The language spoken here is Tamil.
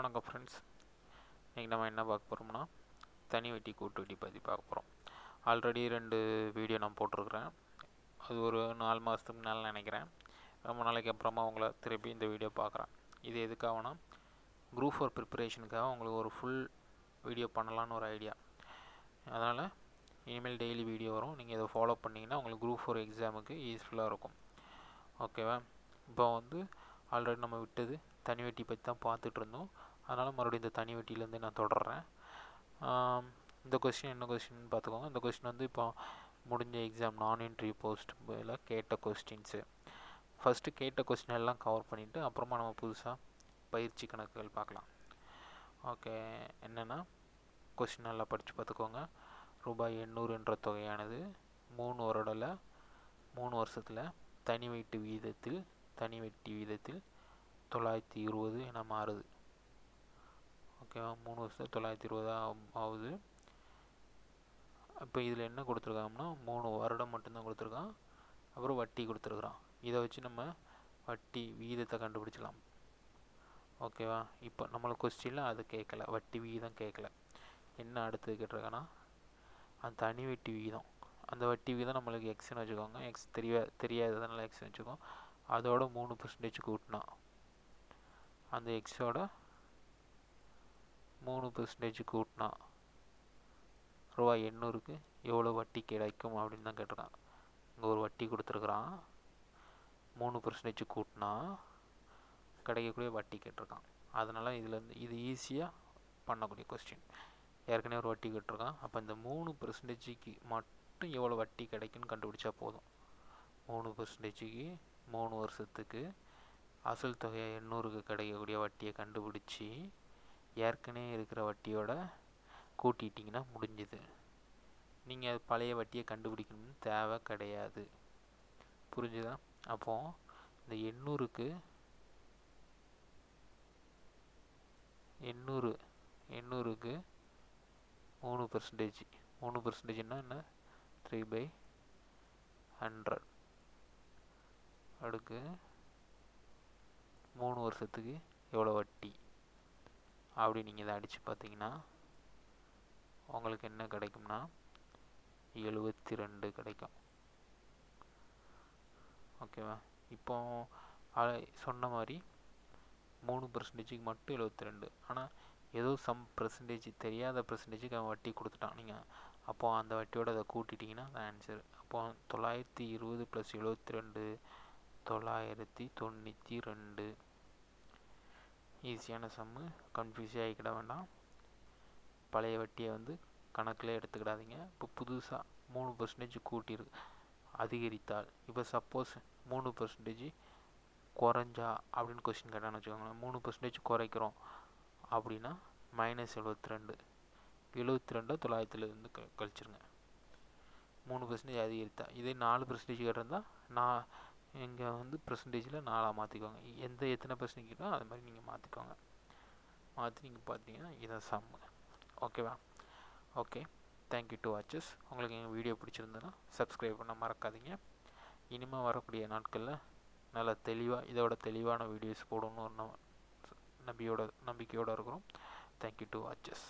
வணக்கம் ஃப்ரெண்ட்ஸ் இன்றைக்கி நம்ம என்ன பார்க்க போகிறோம்னா தனி வெட்டி கூட்டு வெட்டி பற்றி பார்க்க போகிறோம் ஆல்ரெடி ரெண்டு வீடியோ நான் போட்டிருக்கிறேன். அது ஒரு நாலு மாதத்துக்கு முன்னால் நினைக்கிறேன். ரொம்ப நாளைக்கு அப்புறமா உங்களை திருப்பி இந்த வீடியோ பார்க்குறேன். இது எதுக்காகனா குரூப் ஃபோர் ப்ரிப்பரேஷனுக்காக உங்களுக்கு ஒரு ஃபுல் வீடியோ பண்ணலான்னு ஒரு ஐடியா அதனால் இனிமேல் டெய்லி வீடியோ வரும். நீங்கள் இதை ஃபாலோ பண்ணிங்கன்னா உங்களுக்கு குரூப் ஃபோர் எக்ஸாமுக்கு யூஸ்ஃபுல்லாக இருக்கும். ஓகேவா இப்போ வந்து ஆல்ரெடி நம்ம விட்டது. தனி வெட்டி பற்றி தான் பார்த்துட்டு இருந்தோம் அதனால் மறுபடியும் இந்த தனி வெட்டியிலேருந்து நான் தொடர்றேன். இந்த கொஸ்டின் என்ன கொஸ்டின் பார்த்துக்கோங்க. இந்த கொஸ்டின் வந்து இப்போ முடிஞ்ச எக்ஸாம் நான் என்ட்ரி போஸ்ட் கேட்ட கொஸ்டின்ஸு ஃபஸ்ட்டு கேட்ட கொஸ்டின் எல்லாம் கவர் பண்ணிவிட்டு அப்புறமா நம்ம புதுசாக பயிற்சி கணக்குகள் பார்க்கலாம். ஓகே என்னென்னா கொஸ்டின் நல்லா படித்து பார்த்துக்கோங்க. ரூபாய் எண்ணூறு என்ற தொகையானது மூணு வருடல மூணு வருஷத்தில் தனி வீட்டு வீதத்தில் தனி வெட்டி வீதத்தில் தொள்ளாயிரத்தி இருபது என மாறுது. ஓகேவா மூணு வருஷத்தில் தொள்ளாயிரத்தி இருபது ஆகுது. இப்போ இதில் என்ன கொடுத்துருக்காங்கன்னா மூணு வருடம் மட்டும்தான் கொடுத்துருக்கான். அப்புறம் வட்டி கொடுத்துருக்குறான். இதை வச்சு நம்ம வட்டி வீதத்தை கண்டுபிடிச்சலாம் ஓகேவா இப்போ நம்மளுக்கு கொஸ்டினில் அது கேட்கல. வட்டி விகிதம் கேட்கல. என்ன அடுத்தது கேட்டிருக்கேன்னா அந்த தனி வட்டி விகிதம் அந்த வட்டி விகிதம் நம்மளுக்கு எக்ஸ்னு வச்சுக்கோங்க. எக்ஸ் தெரியா தெரியாததுனால எக்ஸ்னு வச்சுக்கோங்க அதோட மூணு பர்சன்டேஜ் கூட்டினா அந்த எக்ஸோட மூணு பர்சன்டேஜ் கூட்டினா ரூபா எண்ணூறுக்கு எவ்வளோ வட்டி கிடைக்கும் அப்படின்னு தான் கேட்டிருக்கான். இங்கே ஒரு வட்டி கொடுத்துருக்குறான். மூணு பர்சன்டேஜ் கூட்டினா கிடைக்கக்கூடிய வட்டி கேட்டிருக்கான். அதனால் இதுலேருந்து இது ஈஸியாக பண்ணக்கூடிய கொஸ்டின் ஏற்கனவே ஒரு வட்டி கேட்டிருக்கான். அப்போ இந்த மூணு பர்சன்டேஜுக்கு மட்டும் எவ்வளோ வட்டி கிடைக்குன்னு கண்டுபிடிச்சா போதும். மூணு பர்சன்டேஜுக்கு மூணு வருஷத்துக்கு அசல் தொகையை எண்ணூறுக்கு கிடைக்கக்கூடிய வட்டியை கண்டுபிடிச்சி ஏற்கனவே இருக்கிற வட்டியோட கூட்டிட்டிங்கன்னா முடிஞ்சுது. நீங்கள் அது பழைய வட்டியை கண்டுபிடிக்கணும்னு தேவை கிடையாது. புரிஞ்சுதா? அப்போது இந்த எண்ணூறுக்கு எண்ணூறு எண்ணூறுக்கு மூணு பர்சன்டேஜ் மூணு பர்சன்டேஜ்னால் என்ன? த்ரீ பை ஹண்ட்ரட் அடுக்கு. மூணு வருஷத்துக்கு எவ்வளோ வட்டி? அப்படி நீங்கள் இதை அடித்து பார்த்தீங்கன்னா உங்களுக்கு என்ன கிடைக்கும்னா எழுபத்தி ரெண்டு கிடைக்கும் ஓகேவா இப்போ சொன்ன மாதிரி மூணு பர்சன்டேஜுக்கு மட்டும் எழுபத்தி ரெண்டு ஆனால் ஏதோ சம் பர்சன்டேஜ் தெரியாத பர்சன்டேஜுக்கு அவன் வட்டி கொடுத்துட்டான். நீங்கள் அப்போது அந்த வட்டியோட அதை கூட்டிட்டிங்கன்னா அந்த ஆன்சர் அப்போது தொள்ளாயிரத்தி இருபது ப்ளஸ் எழுபத்தி ரெண்டு தொள்ளாயிரத்தி தொண்ணூற்றி ரெண்டு. ஈஸியான சம்மு கன்ஃபியூஸே ஆகிக்கிட வேண்டாம். பழைய வட்டியை வந்து கணக்கில் எடுத்துக்கிடாதீங்க. இப்போ புதுசாக மூணு பர்சன்டேஜ் கூட்டிரு அதிகரித்தால். இப்போ சப்போஸ் மூணு பர்சன்டேஜ் குறைஞ்சா அப்படின்னு கொஸ்டின் கேட்டான்னு வச்சுக்கோங்களேன். மூணு பர்சன்டேஜ் குறைக்கிறோம் அப்படின்னா மைனஸ் எழுபத்தி ரெண்டு. எழுபத்தி ரெண்டை தொள்ளாயிரத்துலேருந்து க கழிச்சிருங்க. மூணு பர்சன்டேஜ் அதிகரித்தா. இதே நாலு பர்சன்டேஜ் கேட்டிருந்தால் நான் இங்கே வந்து பர்சன்டேஜில் நாலாக மாற்றிக்கோங்க எந்த எத்தனை பர்சன்ட் கேட்டோ அது மாதிரி நீங்கள் மாற்றிக்கோங்க மாற்றி நீங்கள் பார்த்தீங்கன்னா இதான் சம்மு ஓகேவா ஓகே தேங்க்யூ டு வாட்சஸ் உங்களுக்கு எங்கள் வீடியோ பிடிச்சிருந்ததுன்னா சப்ஸ்கிரைப் பண்ண மறக்காதீங்க. இனிமேல் வரக்கூடிய நாட்களில் நல்லா தெளிவாக இதோட தெளிவான வீடியோஸ் போடணும்னு ஒரு நம்பிக்கையோடு இருக்கிறோம். Thank you to watches